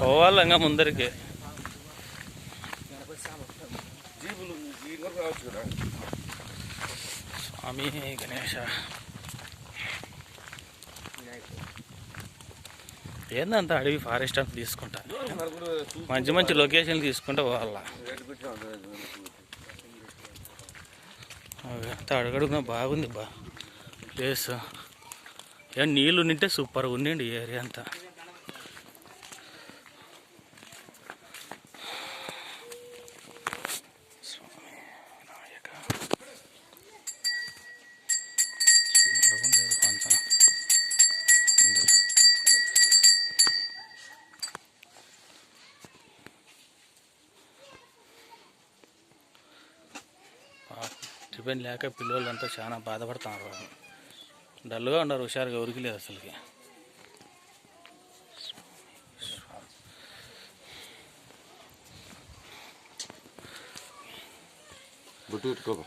పోవాలి ఇంకా ముందరికి. స్వామి గణేష. ఏందంత అడవి ఫారెస్ట్ అంత తీసుకుంటా? మంచి మంచి లొకేషన్లు తీసుకుంటే పోవాల? అంత అంత అడుగడుగున బాగుంది బా. ప్లేస్. ఏం నీళ్ళు నింటే సూపర్గా ఉండండి ఈ ఏరియా అంతా. టిఫిన్ లేక పిల్లలంతా చాలా బాధపడుతున్నారు. డల్గా ఉన్నారు హుషారుగా ఉరికి లేదు అసలుకి. బుట్టు పెట్టుకోబా